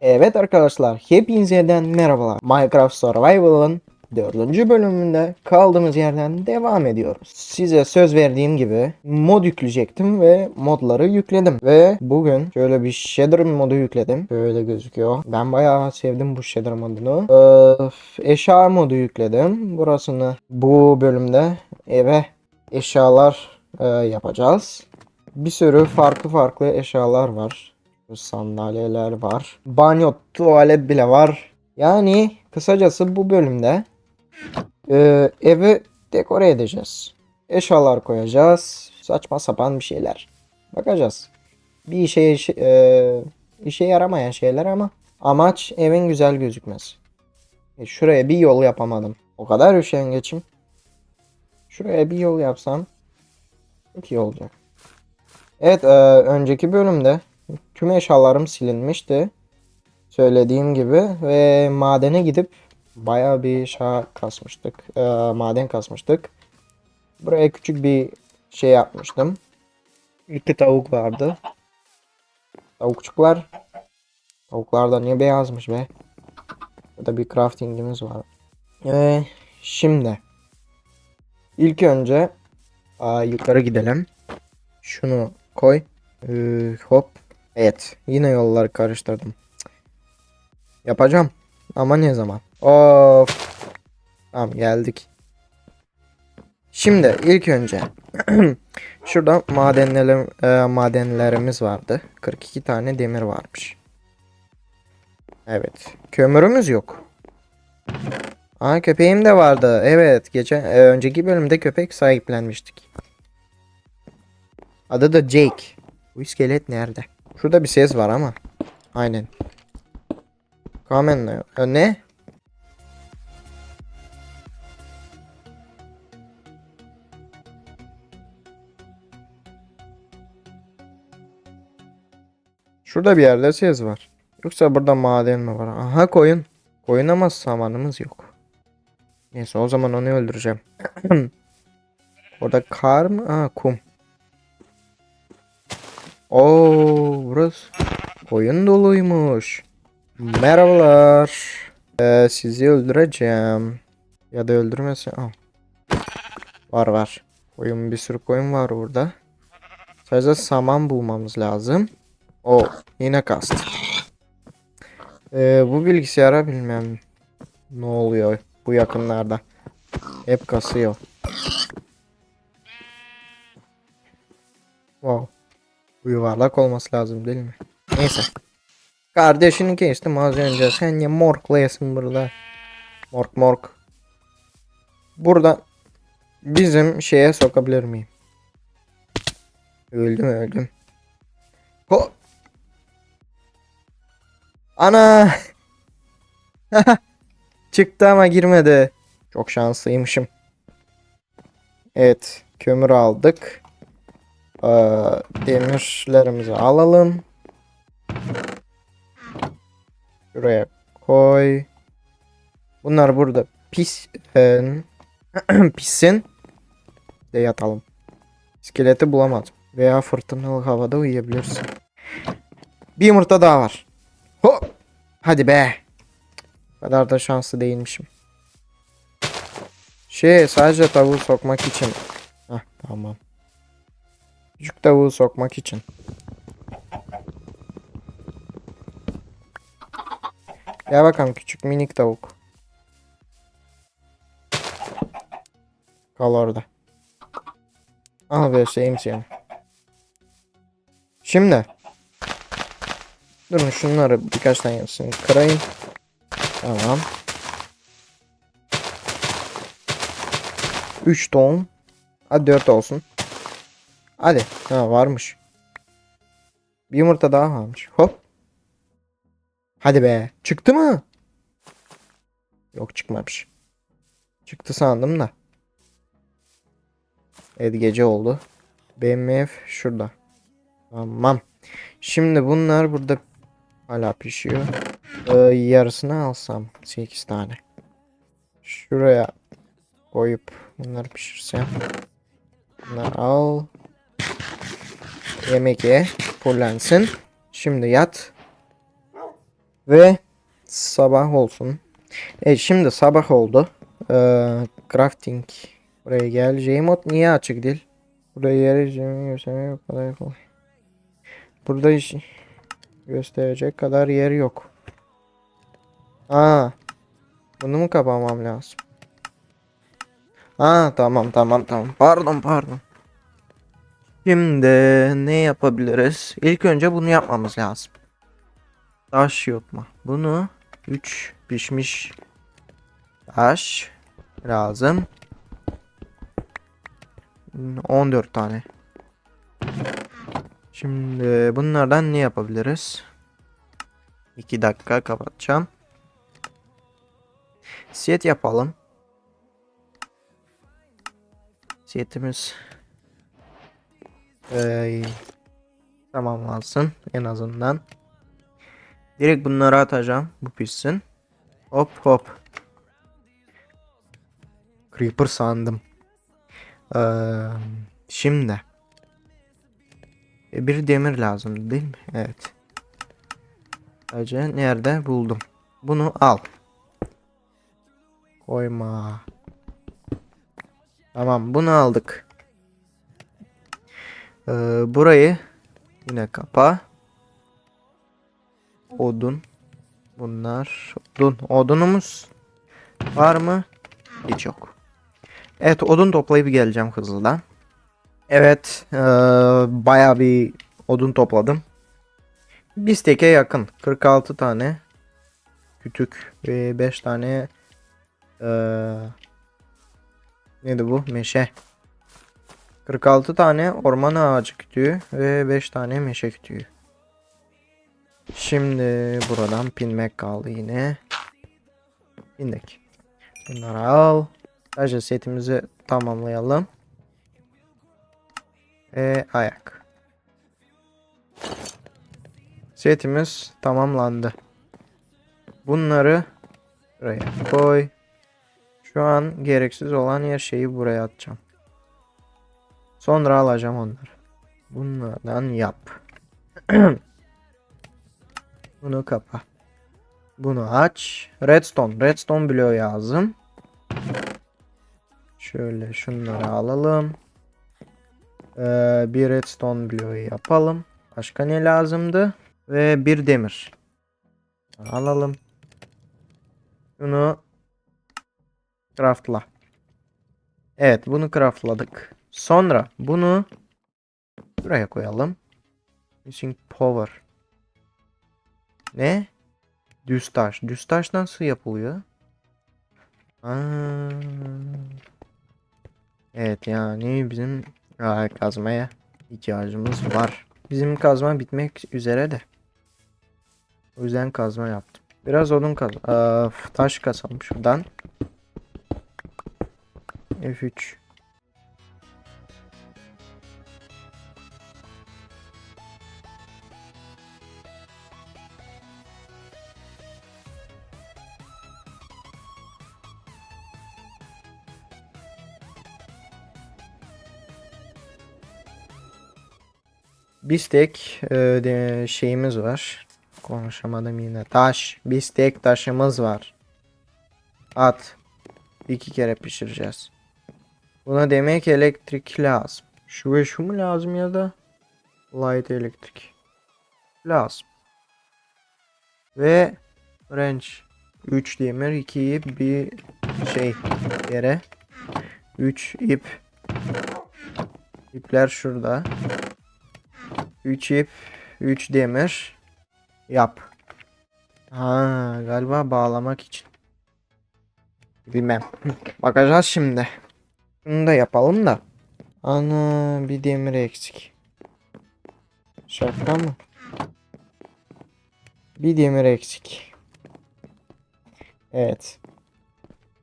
Evet arkadaşlar, hepinize yeniden merhabalar. Minecraft Survival'ın 4. bölümünde kaldığımız yerden devam ediyoruz. Size söz verdiğim gibi mod yükleyecektim ve modları yükledim. Ve bugün şöyle bir shader modu yükledim. Böyle gözüküyor. Ben bayağı sevdim bu shader modunu. Ee, eşya modu yükledim. Burasını bu bölümde eve eşyalar e, yapacağız. Bir sürü farklı farklı eşyalar var. Sandalyeler var. Banyo, tuvalet bile var. Yani kısacası bu bölümde e, evi dekore edeceğiz. Eşyalar koyacağız. Saçma sapan bir şeyler. Bakacağız. Bir işe, e, işe yaramayan şeyler ama amaç evin güzel gözükmesi. E, şuraya bir yol yapamadım. O kadar üşengeçim. Şuraya bir yol yapsam çok iyi olacak. Evet, e, önceki bölümde tüm eşyalarım silinmişti. Söylediğim gibi ve madene gidip bayağı bir eşya kasmıştık. e, maden kasmıştık. Buraya küçük bir şey yapmıştım. İki tavuk vardı. Tavukçuklar. Tavuklar da niye beyazmış be? Burada bir craftingimiz var. Ee, şimdi ilk önce aa, yukarı gidelim. Şunu koy. Ee, hop. Evet. Yine yolları karıştırdım. Yapacağım. Ama ne zaman? Of. Tamam geldik. Şimdi ilk önce şurada madenlerim, e, madenlerimiz vardı. 42 tane demir varmış. Evet. Kömürümüz yok. Aa köpeğim de vardı. Evet. Geçen e, önceki bölümde köpek sahiplenmiştik. Adı da Jake. Bu iskelet nerede? Şurada bir ses var ama. Aynen. Kamen e, ne? Şurada bir yerde ses var. Yoksa burada maden mi var? Aha koyun. Koyun ama samanımız yok. Neyse o zaman onu öldüreceğim. Orada kar mı? Aa kum. Oo burası koyun doluymuş. Merhabalar. Ee, sizi öldüreceğim. Ya da öldürmesi. Aa. Var var. Koyun bir sürü koyun var burada. Sadece saman bulmamız lazım. O yine kast. Ee, bu bilgisayara bilmem ne oluyor bu yakınlarda. Hep kasıyor. Wow. Bu yuvarlak olması lazım değil mi? Neyse. Kardeşini kestim az önce. Sen niye morklayasın burada? Mork mork. Burada bizim şeye sokabilir miyim? Öldüm öldüm. Ho. Ana. Çıktı ama girmedi. Çok şanslıymışım. Evet. Kömür aldık. Ee, demirlerimizi alalım. Şuraya koy. Bunlar burada pis e, pissin. De yatalım. İskeleti bulamadım. Veya fırtınalı havada uyuyabilirsin. Bir yumurta daha var. Ho! Hadi be. Kadar da şanslı değilmişim. Şey sadece tavuğu sokmak için. Hah tamam. Küçük tavuğu sokmak için. Gel bakalım küçük minik tavuk. Kal orada. Al be şeyim seni. Şimdi. Durun şunları birkaç tane yapsın. Kırayım. Tamam. 3 ton. Hadi 4 olsun. Hadi. Ha varmış. Bir yumurta daha varmış. Hop. Hadi be. Çıktı mı? Yok çıkmamış. Çıktı sandım da. Evet gece oldu. BMF şurada. Tamam. Şimdi bunlar burada hala pişiyor. Ee, yarısını alsam 8 tane. Şuraya koyup bunları pişirsem. Bunları al. Yemek ye. Fullensin. Şimdi yat. Ve sabah olsun. E şimdi sabah oldu. Ee, crafting. Buraya gel. Jmod niye açık değil? Buraya yeri göstermek o kadar kolay. Burada iş gösterecek kadar yer yok. Aa. Bunu mu kapamam lazım? Aa tamam tamam tamam. Pardon pardon. Şimdi ne yapabiliriz? İlk önce bunu yapmamız lazım. Taş mu? Bunu 3 pişmiş taş lazım. 14 tane. Şimdi bunlardan ne yapabiliriz? 2 dakika kapatacağım. Set yapalım. Setimiz ee, tamamlansın en azından. Direkt bunları atacağım. Bu pişsin. Hop hop. Creeper sandım. Ee, şimdi. E, Bir demir lazım değil mi? Evet. Sadece nerede buldum. Bunu al. Koyma. Tamam bunu aldık. Ee, burayı yine kapa. Odun. Bunlar odun. Odunumuz var mı? Hiç yok. Evet odun toplayıp geleceğim hızlıdan. Evet ee, baya bir odun topladım. Bir steke yakın. 46 tane kütük ve 5 tane ee, neydi bu? Meşe. 46 tane orman ağacı kütüğü ve 5 tane meşe kütüğü. Şimdi buradan pinmek kaldı yine. Pindik. Bunları al. Sadece setimizi tamamlayalım. Ve ayak. Setimiz tamamlandı. Bunları buraya koy. Şu an gereksiz olan her şeyi buraya atacağım. Sonra alacağım onları. Bunlardan yap. Bunu kapa. Bunu aç. Redstone. Redstone bloğu lazım. Şöyle şunları alalım. Ee, bir redstone bloğu yapalım. Başka ne lazımdı? Ve bir demir. Alalım. Bunu craftla. Evet bunu craftladık. Sonra bunu buraya koyalım. Missing power. Ne? Düz taş. Nasıl yapılıyor? Aa. Evet yani bizim aa, kazmaya ihtiyacımız var. Bizim kazma bitmek üzere de. O yüzden kazma yaptım. Biraz odun kaz Aa, taş kasalım şuradan. F3 Bistek e, de şeyimiz var. Konuşamadım yine. Taş. Bistek taşımız var. At. İki kere pişireceğiz. Buna demek elektrik lazım. Şu ve şu mu lazım ya da light elektrik lazım. Ve wrench 3 demir 2 ip bir şey yere 3 ip ipler şurada 3 ip 3 demir yap. Ha galiba bağlamak için. Bilmem. Bakacağız şimdi. Şunu da yapalım da. Ana bir demir eksik. Şaka mı? Bir demir eksik. Evet.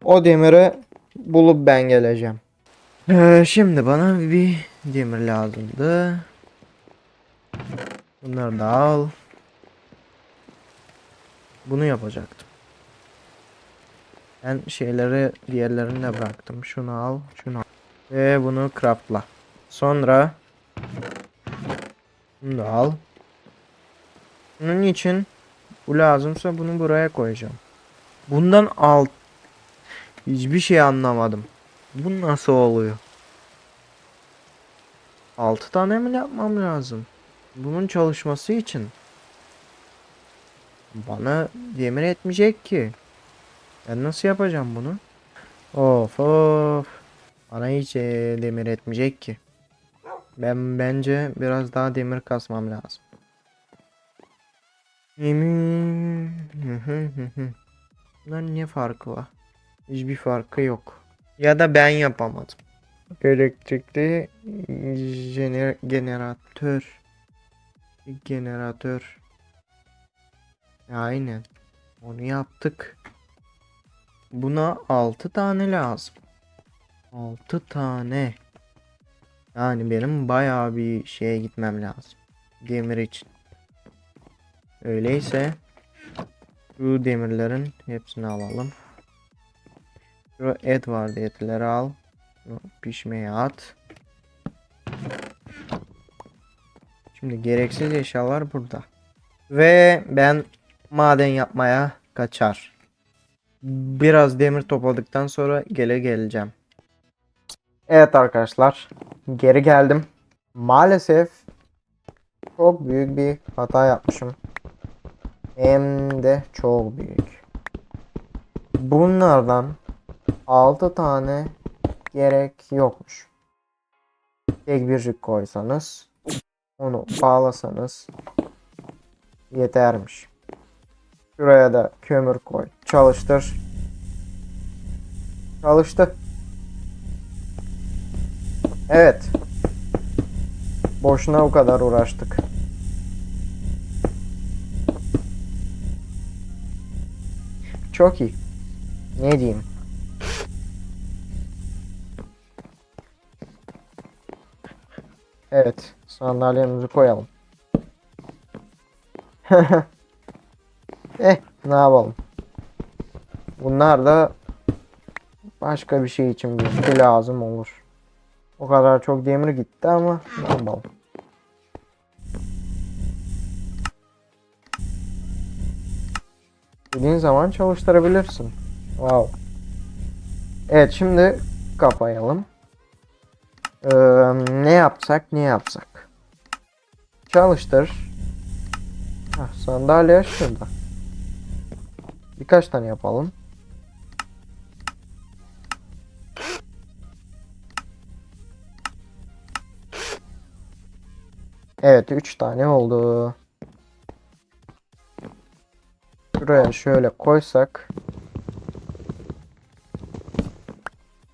O demiri bulup ben geleceğim. Ee, şimdi bana bir demir lazımdı. Bunları da al. Bunu yapacaktım. Ben şeyleri diğerlerini de bıraktım. Şunu al, şunu al. Ve bunu craftla. Sonra bunu da al. Bunun için Bu lazımsa bunu buraya koyacağım. Bundan alt hiçbir şey anlamadım. Bu nasıl oluyor? 6 tane mi yapmam lazım? Bunun çalışması için. Bana demir etmeyecek ki. Ben nasıl yapacağım bunu? Of of. Bana hiç e, demir etmeyecek ki. Ben bence biraz daha demir kasmam lazım. Yemin. Bunların ne farkı var? Hiçbir farkı yok. Ya da ben yapamadım. Elektrikli jener generatör. Generatör. Aynen. Onu yaptık. Buna 6 tane lazım. 6 tane. Yani benim bayağı bir şeye gitmem lazım. Demir için. Öyleyse şu demirlerin hepsini alalım. Şu et vardı etleri al. Pişmeye at. Şimdi gereksiz eşyalar burada. Ve ben maden yapmaya kaçar. Biraz demir topladıktan sonra gele geleceğim. Evet arkadaşlar. Geri geldim. Maalesef çok büyük bir hata yapmışım. Hem de çok büyük. Bunlardan 6 tane gerek yokmuş. Tek bircik koysanız onu bağlasanız yetermiş. Şuraya da kömür koy. Çalıştır. Çalıştı. Evet. Boşuna o kadar uğraştık. Çok iyi. Ne diyeyim? Evet, sandalyemizi koyalım. eh, ne yapalım? Bunlar da başka bir şey için bir lazım olur. O kadar çok demir gitti ama ne yapalım? Dediğin zaman çalıştırabilirsin. Wow. Evet şimdi kapayalım. Ee, ne yapsak ne yapsak? Çalıştır. Hah, sandalye şurada. Birkaç tane yapalım. Evet 3 tane oldu. Şuraya şöyle koysak.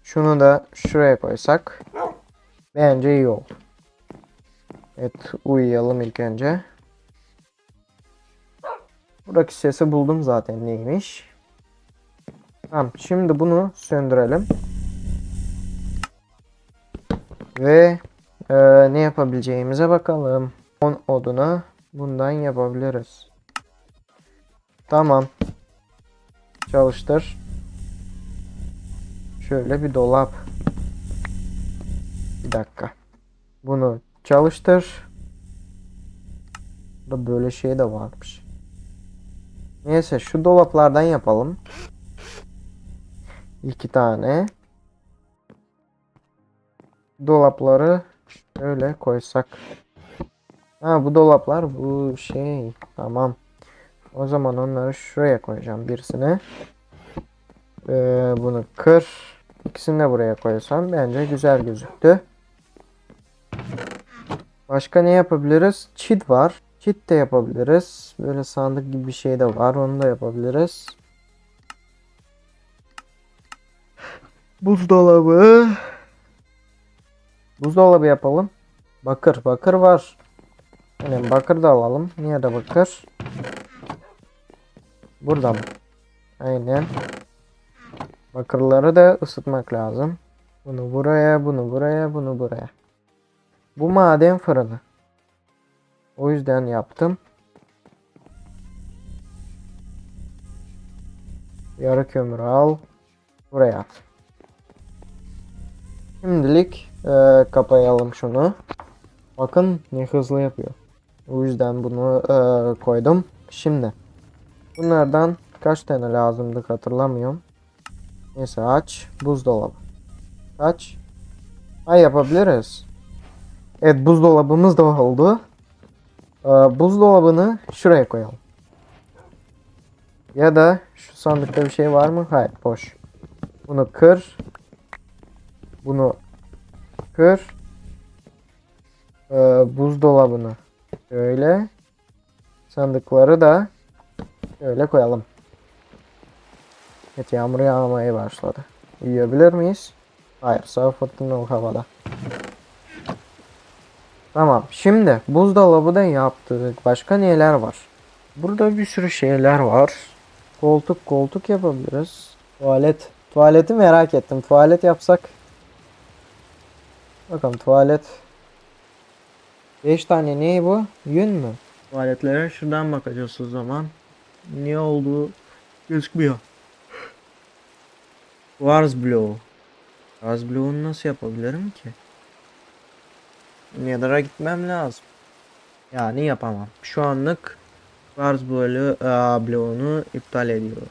Şunu da şuraya koysak. Bence iyi oldu. Evet uyuyalım ilk önce. Buradaki sesi buldum zaten neymiş. Tamam şimdi bunu söndürelim. Ve e, ne yapabileceğimize bakalım. 10 odunu bundan yapabiliriz. Tamam. Çalıştır. Şöyle bir dolap. Bir dakika. Bunu çalıştır. Burada böyle şey de varmış. Neyse şu dolaplardan yapalım. İki tane. Dolapları şöyle koysak. Ha bu dolaplar bu şey. Tamam. O zaman onları şuraya koyacağım birisini. Ee, bunu kır. İkisini de buraya koysam bence güzel gözüktü. Başka ne yapabiliriz? Çit var. Çit de yapabiliriz. Böyle sandık gibi bir şey de var. Onu da yapabiliriz. Buzdolabı. Buzdolabı yapalım. Bakır. Bakır var. Yani bakır da alalım. Niye de bakır? Burada mı? Aynen. Bakırları da ısıtmak lazım. Bunu buraya, bunu buraya, bunu buraya. Bu maden fırını. O yüzden yaptım. Yarı kömür al. Buraya at. Şimdilik e, kapayalım şunu. Bakın ne hızlı yapıyor. O yüzden bunu e, koydum. Şimdi Bunlardan kaç tane lazımdı hatırlamıyorum. Neyse aç. Buzdolabı. Aç. Ha yapabiliriz. Evet buzdolabımız da oldu. Ee, buzdolabını şuraya koyalım. Ya da şu sandıkta bir şey var mı? Hayır boş. Bunu kır. Bunu kır. Ee, buzdolabını şöyle. Sandıkları da şöyle koyalım. Evet yağmur yağmaya başladı. Uyuyabilir miyiz? Hayır sağ fırtınalı havada. Tamam şimdi buzdolabı da yaptık. Başka neler var? Burada bir sürü şeyler var. Koltuk koltuk yapabiliriz. Tuvalet. Tuvaleti merak ettim. Tuvalet yapsak. Bakalım tuvalet. 5 tane ne bu? Yün mü? Tuvaletlere şuradan bakacağız o zaman. Ne olduğu gözükmüyor. Quartz bloğu. Quartz bloğunu nasıl yapabilirim ki? Nether'a gitmem lazım. Yani yapamam. Şu anlık Quartz bloğu, aa, bloğunu iptal ediyorum.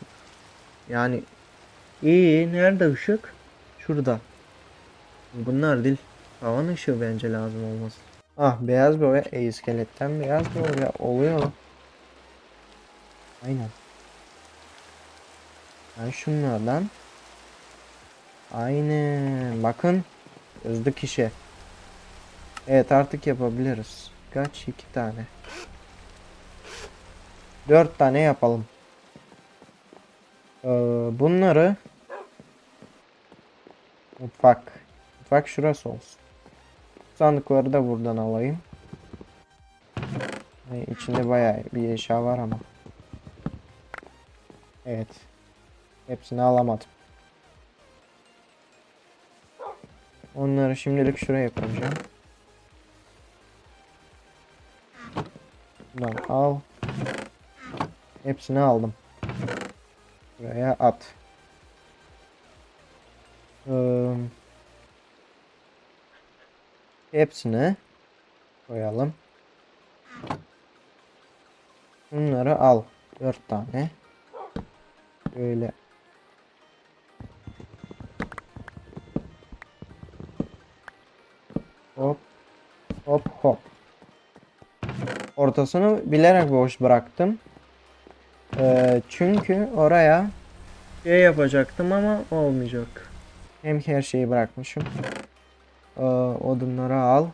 Yani iyi. Nerede ışık? Şurada. Bunlar değil. Tavan ışığı bence lazım olmaz. Ah beyaz boya e, iskeletten beyaz boya oluyor. Aynen. Ben şunlardan Aynen. Bakın. Hızlı kişi. Evet artık yapabiliriz. Kaç? iki tane. Dört tane yapalım. Ee, bunları mutfak. Mutfak şurası olsun. Sandıkları da buradan alayım. Ay, içinde bayağı bir eşya var ama. Evet. Hepsini alamadım. Onları şimdilik şuraya koyacağım. Bundan al. Hepsini aldım. Buraya at. Ee, hepsini koyalım. Bunları al. Dört tane. Böyle Hop. Hop hop. Ortasını bilerek boş bıraktım. Ee, çünkü oraya şey yapacaktım ama olmayacak. Hem her şeyi bırakmışım. Odunları al.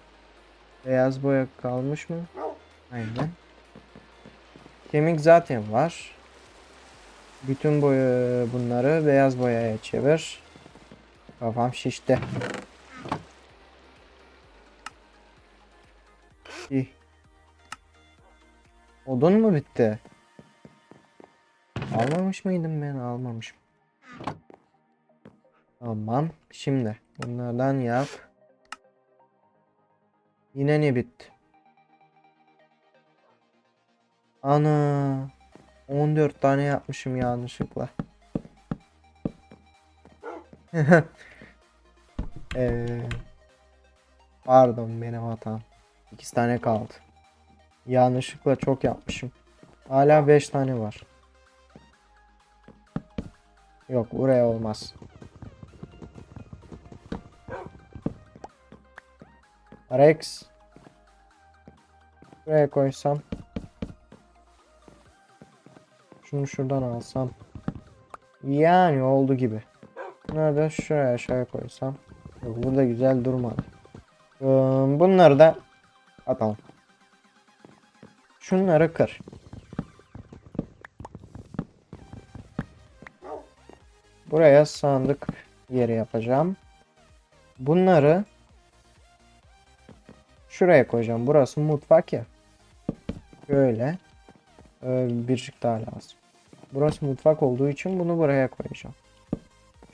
Beyaz boya kalmış mı? Aynen. Kemik zaten var. Bütün boya bunları beyaz boyaya çevir. Kafam şişti. İyi. Odun mu bitti? Almamış mıydım ben? Almamışım. Tamam. Şimdi bunlardan yap. Yine ne bitti? Ana. 14 tane yapmışım yanlışlıkla. ee, pardon benim hatam. 8 tane kaldı. Yanlışlıkla çok yapmışım. Hala 5 tane var. Yok buraya olmaz. Rex. Buraya koysam. Şunu şuradan alsam. Yani oldu gibi. Da şuraya aşağıya koysam. Yok burada güzel durmadı. Bunları da atalım. Şunları kır. Buraya sandık yeri yapacağım. Bunları şuraya koyacağım. Burası mutfak ya. Böyle. Ee, biricik daha lazım. Burası mutfak olduğu için bunu buraya koyacağım.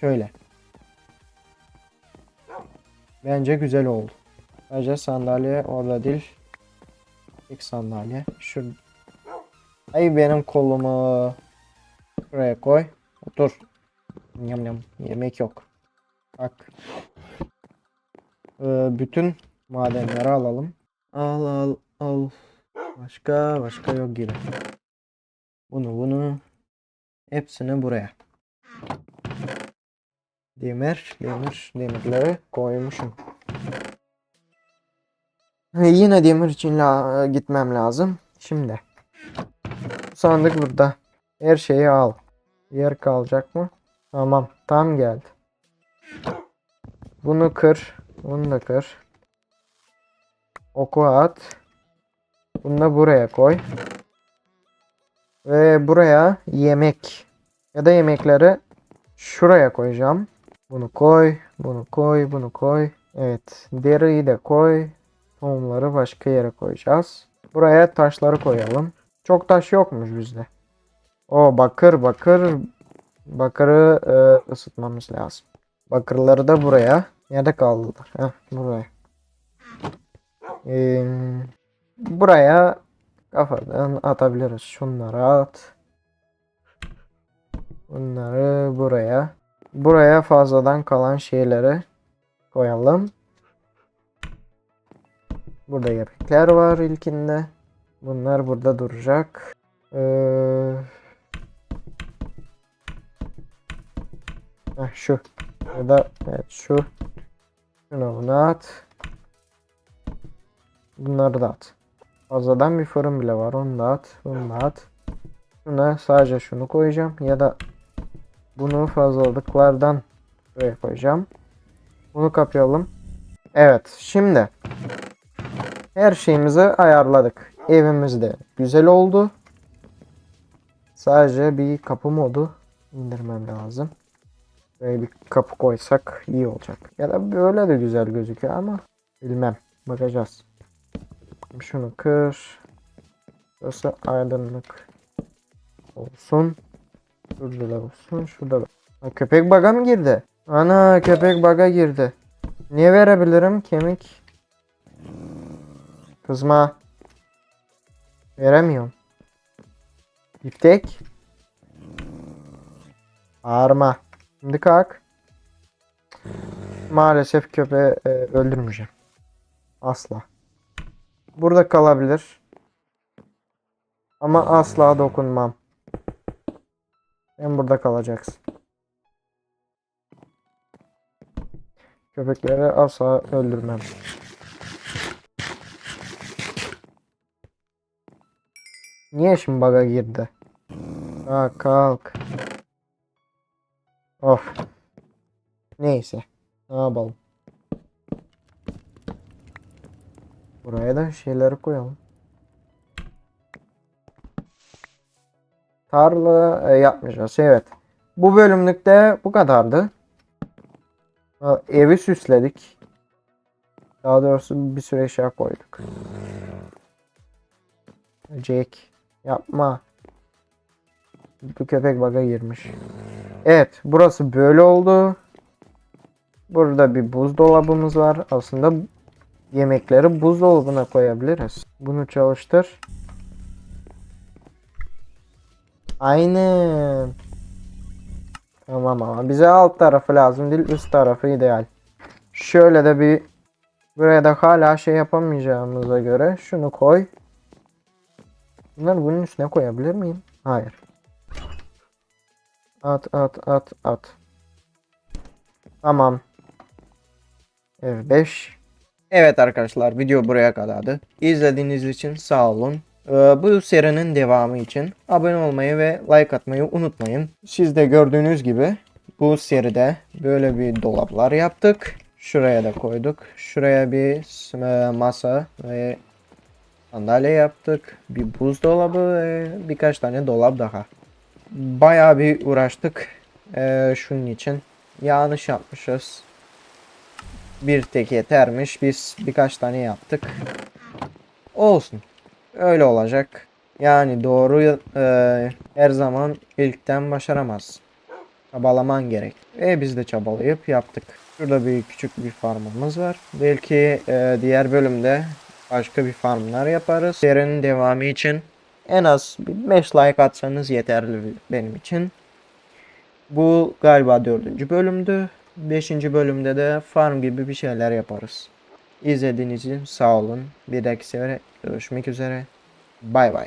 Şöyle. Bence güzel oldu. Sadece sandalye orada değil. İlk sandalye. Şu. Ay benim kolumu. Şuraya koy. Otur. Yam yam. Yemek yok. Bak. Ee, bütün madenleri alalım. Al al al. Başka başka yok gibi. Bunu bunu Hepsini buraya. Demir, demir, demirleri koymuşum. Ve Yine demir için la gitmem lazım. Şimdi. Sandık burada. Her şeyi al. Yer kalacak mı? Tamam. Tam geldi. Bunu kır. Bunu da kır. Oku at. Bunu da buraya koy. Ve buraya yemek. Ya da yemekleri şuraya koyacağım. Bunu koy. Bunu koy. Bunu koy. Evet. Deriyi de koy. Tohumları başka yere koyacağız. Buraya taşları koyalım. Çok taş yokmuş bizde. O bakır bakır. Bakırı e, ısıtmamız lazım. Bakırları da buraya. Nerede kaldılar? Heh, buraya. Ee, buraya kafadan atabiliriz. Şunları at. Bunları buraya. Buraya fazladan kalan şeyleri koyalım. Burada yemekler var ilkinde. Bunlar burada duracak. Ee, heh, şu. Ya da evet şu. Şunu buna at. Bunları da at. Fazladan bir fırın bile var. Onu da at. Bunu da at. Şuna sadece şunu koyacağım. Ya da bunu fazlalıklardan buraya koyacağım. Bunu kapayalım. Evet. Şimdi her şeyimizi ayarladık. Evimiz de güzel oldu. Sadece bir kapı modu indirmem lazım. Böyle bir kapı koysak iyi olacak. Ya da böyle de güzel gözüküyor ama bilmem. Bakacağız. Şunu kır. Burası aydınlık olsun. Şurada da olsun. Şurada da. Ha, köpek baga mı girdi? Ana köpek baga girdi. Niye verebilirim kemik? Kızma. Veremiyorum. İptek. Bağırma. Şimdi kalk. Maalesef köpeği e, öldürmeyeceğim. Asla. Burada kalabilir. Ama asla dokunmam. Sen burada kalacaksın. Köpekleri asla öldürmem. Niye şimdi baga girdi? Kalk kalk. Of. Neyse. Ne yapalım? Buraya da şeyleri koyalım. Tarla e, yapmayacağız. Evet. Bu bölümlükte bu kadardı. Evi süsledik. Daha doğrusu bir sürü eşya koyduk. Jack yapma. Bu köpek baga girmiş. Evet burası böyle oldu. Burada bir buzdolabımız var. Aslında yemekleri buzdolabına koyabiliriz. Bunu çalıştır. Aynen. Tamam ama bize alt tarafı lazım değil üst tarafı ideal. Şöyle de bir buraya da hala şey yapamayacağımıza göre şunu koy. Bunları bunun üstüne koyabilir miyim? Hayır. At at at at. Tamam. Evet 5. Evet arkadaşlar video buraya kadardı. İzlediğiniz için sağ olun. Ee, bu serinin devamı için abone olmayı ve like atmayı unutmayın. Siz de gördüğünüz gibi bu seride böyle bir dolaplar yaptık. Şuraya da koyduk. Şuraya bir e, masa ve sandalye yaptık. Bir buzdolabı ve birkaç tane dolap daha. Bayağı bir uğraştık ee, şunun için. Yanlış yapmışız. Bir tek yetermiş. Biz birkaç tane yaptık. Olsun. Öyle olacak. Yani doğru e, her zaman ilkten başaramaz. Çabalaman gerek. Ve biz de çabalayıp yaptık. Şurada bir küçük bir farmımız var. Belki e, diğer bölümde başka bir farmlar yaparız. Serinin devamı için en az bir 5 like atsanız yeterli benim için. Bu galiba dördüncü bölümdü. Beşinci bölümde de farm gibi bir şeyler yaparız. İzlediğiniz için sağ olun. Bir dahaki sefere görüşmek üzere. Bay bay.